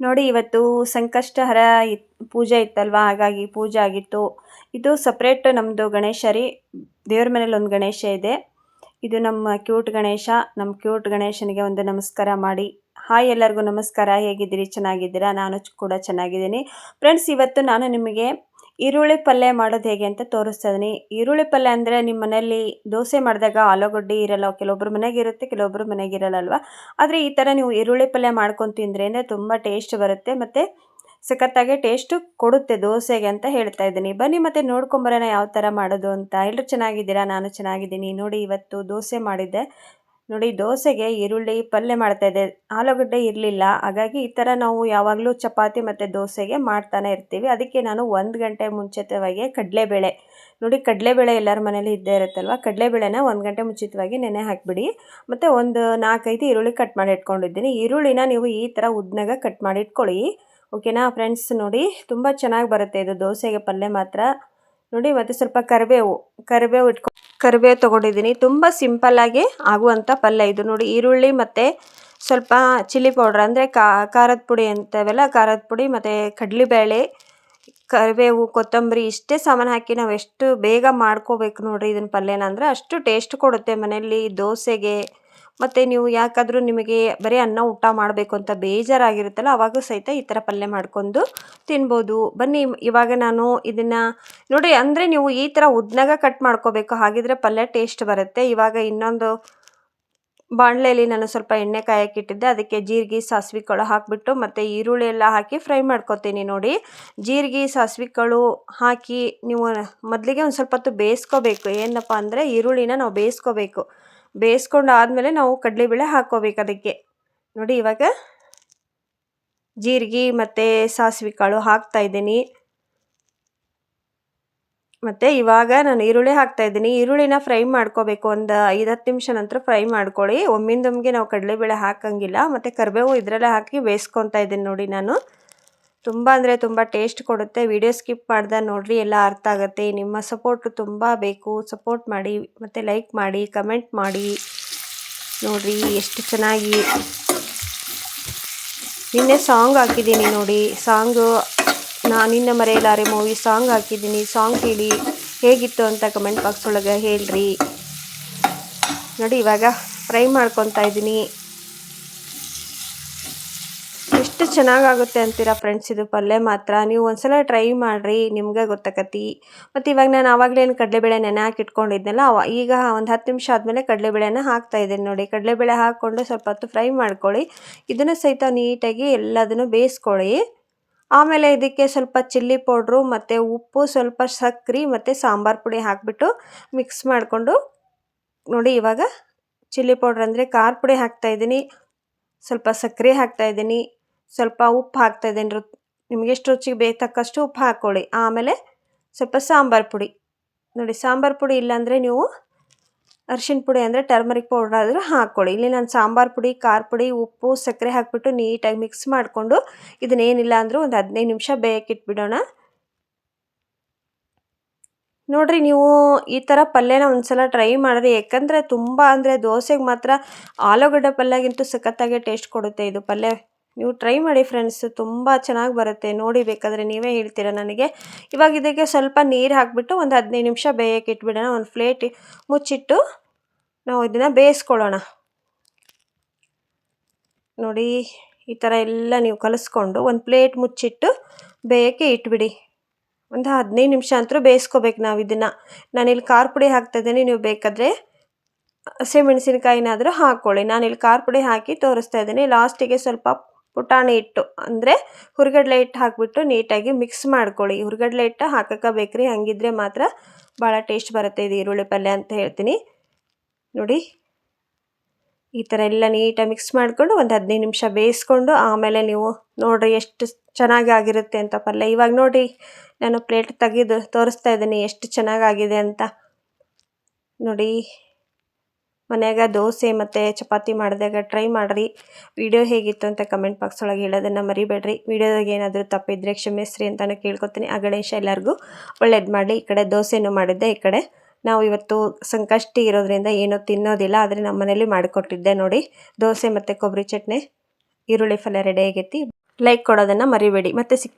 ನೋಡಿ, ಇವತ್ತು ಸಂಕಷ್ಟಹರ ಇತ್, ಪೂಜೆ ಇತ್ತಲ್ವಾ? ಹಾಗಾಗಿ ಪೂಜೆ ಆಗಿತ್ತು. ಇದು ಸಪ್ರೇಟ್ ನಮ್ಮದು ಗಣೇಶ ರೀ. ದೇವ್ರ ಮನೇಲಿ ಒಂದು ಗಣೇಶ ಇದೆ. ಇದು ನಮ್ಮ ಕ್ಯೂಟ್ ಗಣೇಶ. ನಮ್ಮ ಕ್ಯೂಟ್ ಗಣೇಶನಿಗೆ ಒಂದು ನಮಸ್ಕಾರ ಮಾಡಿ. ಹಾಯ್ ಎಲ್ಲರಿಗೂ ನಮಸ್ಕಾರ. ಹೇಗಿದ್ದೀರಿ? ಚೆನ್ನಾಗಿದ್ದೀರಾ? ನಾನು ಕೂಡ ಚೆನ್ನಾಗಿದ್ದೀನಿ. ಫ್ರೆಂಡ್ಸ್ ಇವತ್ತು ನಾನು ನಿಮಗೆ ಈರುಳ್ಳಿ ಪಲ್ಯ ಮಾಡೋದು ಹೇಗೆ ಅಂತ ತೋರಿಸ್ತಾ ಇದ್ದೀನಿ ಈರುಳ್ಳಿ ಪಲ್ಯ ಅಂದರೆ ನಿಮ್ಮ ಮನೆಯಲ್ಲಿ ದೋಸೆ ಮಾಡಿದಾಗ ಆಲೂಗಡ್ಡೆ ಇರಲ್ಲ ಕೆಲವೊಬ್ಬರ ಮನೆಗೆ ಇರುತ್ತೆ ಕೆಲವೊಬ್ಬರ ಮನೆಗೆ ಆದರೆ ಈ ಥರ ನೀವು ಈರುಳ್ಳಿ ಪಲ್ಯ ಮಾಡ್ಕೊಂಡು ತಿಂದ್ರೆ ಅಂದರೆ ತುಂಬ ಟೇಸ್ಟ್ ಬರುತ್ತೆ ಮತ್ತು ಸಖತ್ತಾಗಿ ಟೇಸ್ಟು ಕೊಡುತ್ತೆ ದೋಸೆಗೆ ಅಂತ ಹೇಳ್ತಾ ಇದ್ದೀನಿ ಬನ್ನಿ ಮತ್ತೆ ನೋಡ್ಕೊಂಬರೋಣ ಯಾವ ಥರ ಮಾಡೋದು ಅಂತ. ಎಲ್ಲರೂ ಚೆನ್ನಾಗಿದ್ದೀರಾ? ನಾನು ಚೆನ್ನಾಗಿದ್ದೀನಿ. ನೋಡಿ ಇವತ್ತು ದೋಸೆ ಮಾಡಿದ್ದೆ. ನೋಡಿ, ದೋಸೆಗೆ ಈರುಳ್ಳಿ ಪಲ್ಯ ಮಾಡ್ತಾ ಇದ್ದೆ. ಆಲೂಗಡ್ಡೆ ಇರಲಿಲ್ಲ. ಹಾಗಾಗಿ ಈ ಥರ ನಾವು ಯಾವಾಗಲೂ ಚಪಾತಿ ಮತ್ತು ದೋಸೆಗೆ ಮಾಡ್ತಾನೆ ಇರ್ತೀವಿ. ಅದಕ್ಕೆ ನಾನು ಒಂದು ಗಂಟೆ ಮುಂಚಿತವಾಗಿ ಕಡಲೆಬೇಳೆ. ನೋಡಿ, ಕಡಲೆಬೇಳೆ ಎಲ್ಲರ ಮನೇಲಿ ಇದ್ದೇ ಇರುತ್ತಲ್ವ? ಕಡಲೆಬೇಳೆನ ಒಂದು ಗಂಟೆ ಮುಂಚಿತವಾಗಿ ನೆನೆ ಹಾಕಿಬಿಡಿ. ಮತ್ತು ಒಂದು ನಾಲ್ಕೈದು ಈರುಳ್ಳಿ ಕಟ್ ಮಾಡಿ ಇಟ್ಕೊಂಡಿದ್ದೀನಿ. ಈರುಳ್ಳಿನ ನೀವು ಈ ಥರ ಉದ್ದನಾಗ ಕಟ್ ಮಾಡಿ ಇಟ್ಕೊಳ್ಳಿ. ಓಕೆನಾ ಫ್ರೆಂಡ್ಸ್? ನೋಡಿ, ತುಂಬ ಚೆನ್ನಾಗಿ ಬರುತ್ತೆ ಇದು ದೋಸೆಗೆ ಪಲ್ಯ ಮಾತ್ರ. ನೋಡಿ, ಮತ್ತು ಸ್ವಲ್ಪ ಕರಿಬೇವು ಕರಿಬೇವು ಇಟ್ಕೊ ಕರಿಬೇವು ತೊಗೊಂಡಿದ್ದೀನಿ. ತುಂಬ ಸಿಂಪಲ್ಲಾಗಿ ಆಗುವಂಥ ಪಲ್ಯ ಇದು. ನೋಡಿ ಈರುಳ್ಳಿ ಮತ್ತು ಸ್ವಲ್ಪ ಚಿಲ್ಲಿ ಪೌಡ್ರ್ ಅಂದರೆ ಖಾರದ ಪುಡಿ ಅಂತವೆಲ್ಲ, ಖಾರದ ಪುಡಿ ಮತ್ತು ಕಡಲೆಬೇಳೆ, ಕರಿಬೇವು, ಕೊತ್ತಂಬರಿ ಇಷ್ಟೇ ಸಾಮಾನು ಹಾಕಿ ನಾವು ಎಷ್ಟು ಬೇಗ ಮಾಡ್ಕೋಬೇಕು ನೋಡಿರಿ ಇದನ್ನ ಪಲ್ಯನ ಅಂದರೆ ಅಷ್ಟು ಟೇಸ್ಟ್ ಕೊಡುತ್ತೆ ಮನೆಯಲ್ಲಿ ದೋಸೆಗೆ. ಮತ್ತು ನೀವು ಯಾಕಾದರೂ ನಿಮಗೆ ಬರೀ ಅನ್ನ ಊಟ ಮಾಡಬೇಕು ಅಂತ ಬೇಜಾರಾಗಿರುತ್ತಲ್ಲ, ಅವಾಗೂ ಸಹಿತ ಈ ಥರ ಪಲ್ಯ ಮಾಡ್ಕೊಂಡು ತಿನ್ಬೋದು. ಬನ್ನಿ, ಇವಾಗ ನಾನು ಇದನ್ನು ನೋಡಿ, ಅಂದರೆ ನೀವು ಈ ಥರ ಉದ್ನಾಗ ಕಟ್ ಮಾಡ್ಕೋಬೇಕು, ಹಾಗಿದ್ರೆ ಪಲ್ಯ ಟೇಸ್ಟ್ ಬರುತ್ತೆ. ಇವಾಗ ಇನ್ನೊಂದು ಬಾಣಲೆಯಲ್ಲಿ ನಾನು ಸ್ವಲ್ಪ ಎಣ್ಣೆ ಕಾಯಕ್ಕೆ ಇಟ್ಟಿದ್ದೆ, ಅದಕ್ಕೆ ಜೀರಿಗೆ, ಸಾಸಿವೆ ಕಾಳು ಹಾಕಿಬಿಟ್ಟು ಮತ್ತು ಈರುಳ್ಳಿ ಎಲ್ಲ ಹಾಕಿ ಫ್ರೈ ಮಾಡ್ಕೊತೀನಿ ನೋಡಿ. ಜೀರಿಗೆ, ಸಾಸಿವೆ ಕಾಳು ಹಾಕಿ ನೀವು ಮೊದಲಿಗೆ ಒಂದು ಸ್ವಲ್ಪ ಹೊತ್ತು ಬೇಯಿಸ್ಕೋಬೇಕು. ಏನಪ್ಪ ಅಂದರೆ ಈರುಳ್ಳಿನ ನಾವು ಬೇಯಿಸ್ಕೋಬೇಕು. ಬೇಯಿಸ್ಕೊಂಡು ಆದಮೇಲೆ ನಾವು ಕಡಲೆಬೇಳೆ ಹಾಕ್ಕೋಬೇಕು ಅದಕ್ಕೆ. ನೋಡಿ ಇವಾಗ ಜೀರಿಗೆ ಮತ್ತು ಸಾಸಿವೆ ಕಾಳು ಹಾಕ್ತಾ ಇದ್ದೀನಿ. ಮತ್ತು ಇವಾಗ ನಾನು ಈರುಳ್ಳಿ ಹಾಕ್ತಾ ಇದ್ದೀನಿ. ಈರುಳ್ಳಿನ ಫ್ರೈ ಮಾಡ್ಕೋಬೇಕು. ಒಂದು ಐದು ಹತ್ತು ನಿಮಿಷ ನಂತರ ಫ್ರೈ ಮಾಡ್ಕೊಳ್ಳಿ. ಒಮ್ಮಿಂದೊಮ್ಗೆ ನಾವು ಕಡಲೆಬೇಳೆ ಹಾಕಂಗಿಲ್ಲ. ಮತ್ತು ಕರಿಬೇವು ಇದರಲ್ಲೇ ಹಾಕಿ ಬೇಯಿಸ್ಕೊತಾ ಇದ್ದೀನಿ ನೋಡಿ ನಾನು. ತುಂಬ ಅಂದರೆ ತುಂಬ ಟೇಸ್ಟ್ ಕೊಡುತ್ತೆ. ವಿಡಿಯೋ ಸ್ಕಿಪ್ ಮಾಡ್ದೆ ನೋಡಿರಿ ಎಲ್ಲ ಅರ್ಥ ಆಗುತ್ತೆ. ನಿಮ್ಮ ಸಪೋರ್ಟು ತುಂಬ ಬೇಕು. ಸಪೋರ್ಟ್ ಮಾಡಿ, ಮತ್ತು ಲೈಕ್ ಮಾಡಿ ಕಮೆಂಟ್ ಮಾಡಿ. ನೋಡಿರಿ ಎಷ್ಟು ಚೆನ್ನಾಗಿ ನಿನ್ನೆ ಸಾಂಗ್ ಹಾಕಿದ್ದೀನಿ ನೋಡಿ. ಸಾಂಗು ನಾನು ನಿನ್ನ ಮರೆಯಲಾರೆ ಮೂವಿ ಸಾಂಗ್ ಹಾಕಿದ್ದೀನಿ. ಸಾಂಗ್ ಕೇಳಿ ಹೇಗಿತ್ತು ಅಂತ ಕಮೆಂಟ್ ಬಾಕ್ಸ್ ಒಳಗೆ ಹೇಳ್ರಿ. ನೋಡಿ ಇವಾಗ ಫ್ರೈ ಮಾಡ್ಕೊತಾ ಇದ್ದೀನಿ ಎಷ್ಟು ಚೆನ್ನಾಗಾಗುತ್ತೆ ಅಂತೀರಾ ಫ್ರೆಂಡ್ಸ್ ಇದು ಪಲ್ಯ ಮಾತ್ರ. ನೀವು ಒಂದ್ಸಲ ಟ್ರೈ ಮಾಡಿರಿ, ನಿಮ್ಗೆ ಗೊತ್ತಾಕತಿ. ಮತ್ತು ಇವಾಗ ನಾನು ಆವಾಗಲೇನು ಕಡಲೆಬೇಳೆ ನೆನೆ ಹಾಕಿ ಇಟ್ಕೊಂಡಿದ್ನಲ್ಲ, ಅವ ಈಗ ಒಂದು ಹತ್ತು ನಿಮಿಷ ಆದಮೇಲೆ ಕಡಲೆಬೇಳೆನ ಹಾಕ್ತಾ ಇದ್ದೀನಿ ನೋಡಿ. ಕಡಲೆಬೇಳೆ ಹಾಕ್ಕೊಂಡು ಸ್ವಲ್ಪ ಹೊತ್ತು ಫ್ರೈ ಮಾಡ್ಕೊಳ್ಳಿ. ಇದನ್ನು ಸಹಿತ ನೀಟಾಗಿ ಎಲ್ಲದನ್ನು ಬೇಯಿಸ್ಕೊಳ್ಳಿ. ಆಮೇಲೆ ಇದಕ್ಕೆ ಸ್ವಲ್ಪ ಚಿಲ್ಲಿ ಪೌಡ್ರು ಮತ್ತು ಉಪ್ಪು, ಸ್ವಲ್ಪ ಸಕ್ಕರೆ ಮತ್ತು ಸಾಂಬಾರು ಪುಡಿ ಹಾಕಿಬಿಟ್ಟು ಮಿಕ್ಸ್ ಮಾಡಿಕೊಂಡು ನೋಡಿ ಇವಾಗ ಚಿಲ್ಲಿ ಪೌಡ್ರ್ ಅಂದರೆ ಖಾರ ಪುಡಿ ಹಾಕ್ತಾಯಿದ್ದೀನಿ ಸ್ವಲ್ಪ ಸಕ್ಕರೆ ಹಾಕ್ತಾಯಿದ್ದೀನಿ ಸ್ವಲ್ಪ ಉಪ್ಪು ಹಾಕ್ತಾಯಿದ್ದೇನೆ ರು ನಿಮಗೆ ಎಷ್ಟು ರುಚಿಗೆ ಬೇಕಕ್ಕಷ್ಟು ಉಪ್ಪು ಹಾಕ್ಕೊಳ್ಳಿ ಆಮೇಲೆ ಸ್ವಲ್ಪ ಸಾಂಬಾರು ಪುಡಿ. ನೋಡಿ, ಸಾಂಬಾರು ಪುಡಿ ಇಲ್ಲಾಂದರೆ ನೀವು ಅರಿಶಿನ ಪುಡಿ ಅಂದರೆ ಟರ್ಮರಿಕ್ ಪೌಡ್ರ್ ಆದರೂ ಹಾಕ್ಕೊಳ್ಳಿ ಇಲ್ಲಿ ನಾನು ಸಾಂಬಾರು ಪುಡಿ, ಖಾರ ಪುಡಿ, ಉಪ್ಪು, ಸಕ್ಕರೆ ಹಾಕಿಬಿಟ್ಟು ನೀಟಾಗಿ ಮಿಕ್ಸ್ ಮಾಡಿಕೊಂಡು ಇದನ್ನೇನಿಲ್ಲ ಅಂದರೂ ಒಂದು ಹದಿನೈದು ನಿಮಿಷ ಬೇಯಕ್ಕಿಟ್ಬಿಡೋಣ ನೋಡಿರಿ, ನೀವು ಈ ಥರ ಪಲ್ಯನ ಒಂದ್ಸಲ ಟ್ರೈ ಮಾಡಿರಿ. ಯಾಕಂದರೆ ತುಂಬ ಅಂದರೆ ದೋಸೆಗೆ ಮಾತ್ರ ಆಲೂಗಡ್ಡೆ ಪಲ್ಯಗಿಂತೂ ಸಖತ್ತಾಗೆ ಟೇಸ್ಟ್ ಕೊಡುತ್ತೆ ಇದು ಪಲ್ಯ. ನೀವು ಟ್ರೈ ಮಾಡಿ ಫ್ರೆಂಡ್ಸ್ ತುಂಬ ಚೆನ್ನಾಗಿ ಬರುತ್ತೆ. ನೋಡಿ ಬೇಕಾದರೆ ನೀವೇ ಹೇಳ್ತೀರಾ ನನಗೆ? ಇವಾಗ ಇದಕ್ಕೆ ಸ್ವಲ್ಪ ನೀರು ಹಾಕಿಬಿಟ್ಟು ಒಂದು ಹದಿನೈದು ನಿಮಿಷ ಬೇಯಕ್ಕೆ ಇಟ್ಬಿಡೋಣ. ಒಂದು ಪ್ಲೇಟ್ ಮುಚ್ಚಿಟ್ಟು ನಾವು ಇದನ್ನು ಬೇಯಿಸ್ಕೊಳ್ಳೋಣ. ನೋಡಿ, ಈ ಥರ ಎಲ್ಲ ನೀವು ಕಲಿಸ್ಕೊಂಡು ಒಂದು ಪ್ಲೇಟ್ ಮುಚ್ಚಿಟ್ಟು ಬೇಯಕ್ಕೆ ಇಟ್ಬಿಡಿ. ಒಂದು ಹದಿನೈದು ನಿಮಿಷ ಅಂತೂ ಬೇಯಿಸ್ಕೋಬೇಕು ನಾವು ಇದನ್ನು. ನಾನಿಲ್ಲಿ ಖಾರ ಪುಡಿ ಹಾಕ್ತಾಯಿದ್ದೀನಿ ನೀವು ಬೇಕಾದರೆ ಹಸಿಮೆಣಸಿನ್ಕಾಯಿನಾದರೂ ಹಾಕ್ಕೊಳ್ಳಿ. ನಾನಿಲ್ಲಿ ಖಾರ ಪುಡಿ ಹಾಕಿ ತೋರಿಸ್ತಾ ಇದ್ದೀನಿ. ಲಾಸ್ಟಿಗೆ ಸ್ವಲ್ಪ ಪುಟಾಣಿ ಹಿಟ್ಟು ಅಂದರೆ ಹುರ್ಗಡ್ಲೆ ಹಿಟ್ಟು ಹಾಕಿಬಿಟ್ಟು ನೀಟಾಗಿ ಮಿಕ್ಸ್ ಮಾಡ್ಕೊಳ್ಳಿ. ಹುರ್ಗಡ್ಲೆ ಹಿಟ್ಟು ಹಾಕಕ್ಕೆ ಬೇಕ್ರಿ, ಹಂಗಿದ್ರೆ ಮಾತ್ರ ಭಾಳ ಟೇಸ್ಟ್ ಬರುತ್ತೆ ಇದು ಈರುಳ್ಳಿ ಪಲ್ಯ ಅಂತ ಹೇಳ್ತೀನಿ. ನೋಡಿ, ಈ ಥರ ಎಲ್ಲ ನೀಟಾಗಿ ಮಿಕ್ಸ್ ಮಾಡಿಕೊಂಡು ಒಂದು ಹದಿನೈದು ನಿಮಿಷ ಬೇಯಿಸ್ಕೊಂಡು ಆಮೇಲೆ ನೀವು ನೋಡಿರಿ ಎಷ್ಟು ಚೆನ್ನಾಗಿ ಆಗಿರುತ್ತೆ ಅಂತ ಪಲ್ಯ. ಇವಾಗ ನೋಡಿ, ನಾನು ಪ್ಲೇಟ್ ತೆಗೆದು ತೋರಿಸ್ತಾ ಇದ್ದೀನಿ ಎಷ್ಟು ಚೆನ್ನಾಗಾಗಿದೆ ಅಂತ. ನೋಡಿ ಮನ್ಯಾಗ ದೋಸೆ ಮತ್ತು ಚಪಾತಿ ಮಾಡಿದಾಗ ಟ್ರೈ ಮಾಡಿರಿ. ವಿಡಿಯೋ ಹೇಗಿತ್ತು ಅಂತ ಕಮೆಂಟ್ ಬಾಕ್ಸ್ ಒಳಗೆ ಹೇಳೋದನ್ನು ಮರಿಬೇಡ್ರಿ. ವಿಡಿಯೋದಾಗ ಏನಾದರೂ ತಪ್ಪಿದ್ರೆ ಕ್ಷಮಿಸ್ರಿ ಅಂತ ಕೇಳ್ಕೊತೀನಿ. ಆ ಗಣೇಶ ಎಲ್ಲರಿಗೂ ಒಳ್ಳೇದು ಮಾಡಲಿ. ಈ ಕಡೆ ದೋಸೆನೂ ಮಾಡಿದ್ದೆ, ಈ ಕಡೆ ನಾವು ಇವತ್ತು ಸಂಕಷ್ಟಿ ಇರೋದ್ರಿಂದ ಏನೂ ತಿನ್ನೋದಿಲ್ಲ. ಆದರೆ ನಮ್ಮ ಮನೇಲಿ ಮಾಡಿಕೊಟ್ಟಿದ್ದೆ ನೋಡಿ. ದೋಸೆ ಮತ್ತು ಕೊಬ್ಬರಿ ಚಟ್ನಿ, ಈರುಳ್ಳಿ ಫಲ ರೆಡಿ ಆಗೈತಿ. ಲೈಕ್ ಕೊಡೋದನ್ನು ಮರಿಬೇಡಿ. ಮತ್ತು ಸಿಕ್